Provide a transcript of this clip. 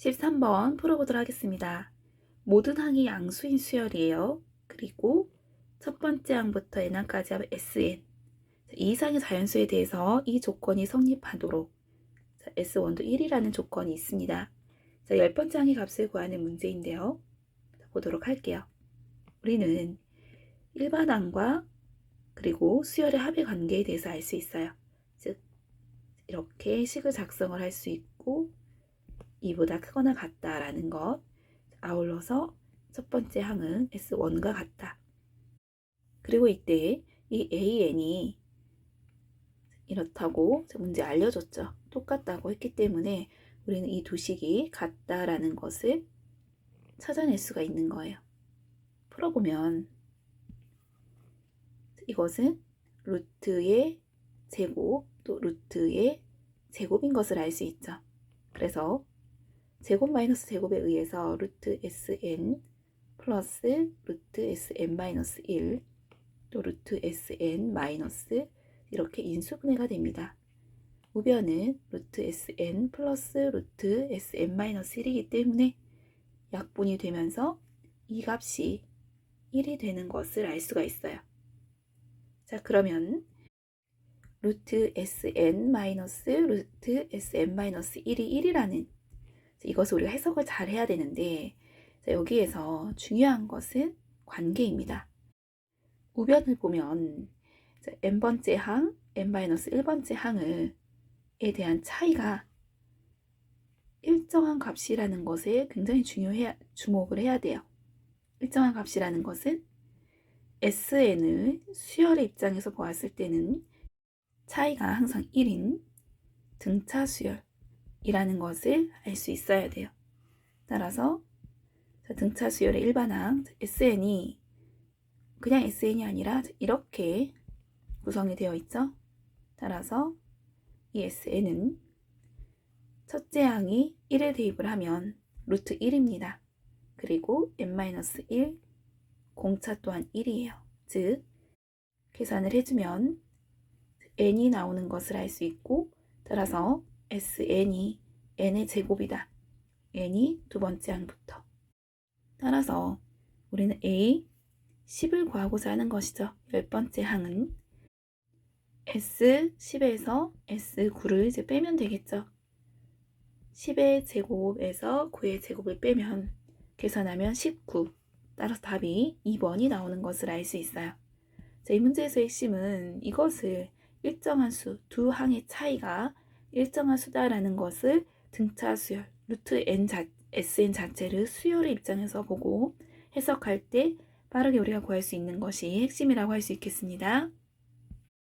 13번 풀어보도록 하겠습니다. 모든 항이 양수인 수열이에요. 그리고 첫 번째 항부터 n항까지 하면 sn. 이 이상의 자연수에 대해서 이 조건이 성립하도록 자, S1도 1이라는 조건이 있습니다. 자, 열 번째 항의 값을 구하는 문제인데요. 자, 보도록 할게요. 우리는 일반 항과 그리고 수열의 합의 관계에 대해서 알 수 있어요. 즉, 이렇게 식을 작성을 할 수 있고, 이보다 크거나 같다라는 것. 아울러서 첫 번째 항은 S1과 같다. 그리고 이때 이 AN이 이렇다고 문제 알려줬죠. 똑같다고 했기 때문에 우리는 이 두 식이 같다라는 것을 찾아낼 수가 있는 거예요. 풀어보면 이것은 루트의 제곱 또 루트의 제곱인 것을 알 수 있죠. 그래서 제곱 마이너스 제곱에 의해서 루트 sn 플러스 루트 sn 마이너스 1 또 루트 sn 마이너스 이렇게 인수분해가 됩니다. 우변은 루트 sn 플러스 루트 sn 마이너스 1이기 때문에 약분이 되면서 이 값이 1이 되는 것을 알 수가 있어요. 자 그러면 루트 sn 마이너스 루트 sn 마이너스 1이 1이라는 이것을 우리가 해석을 잘 해야 되는데 자, 여기에서 중요한 것은 관계입니다. 우변을 보면 자, n번째 항, n-1번째 항을 에 대한 차이가 일정한 값이라는 것에 굉장히 중요해 주목을 해야 돼요. 일정한 값이라는 것은 SN을 수열의 입장에서 보았을 때는 차이가 항상 1인 등차 수열 이라는 것을 알 수 있어야 돼요. 따라서 등차 수열의 일반항 SN이 그냥 SN이 아니라 이렇게 구성이 되어 있죠. 따라서 이 SN은 첫째 항이 1에 대입을 하면 루트 1입니다. 그리고 n-1 공차 또한 1이에요. 즉 계산을 해주면 n이 나오는 것을 알 수 있고 따라서 sn이 n의 제곱이다. n이 두 번째 항부터. 따라서 우리는 a 10을 구하고자 하는 것이죠. 열 번째 항은 S10에서 S9를 이제 빼면 되겠죠. 10의 제곱에서 9의 제곱을 빼면 계산하면 19. 따라서 답이 2번이 나오는 것을 알 수 있어요. 자, 이 문제에서 핵심은 이것을 일정한 수, 두 항의 차이가 일정한 수다라는 것을 등차 수열, 루트 n 자, sn 자체를 수열의 입장에서 보고 해석할 때 빠르게 우리가 구할 수 있는 것이 핵심이라고 할 수 있겠습니다.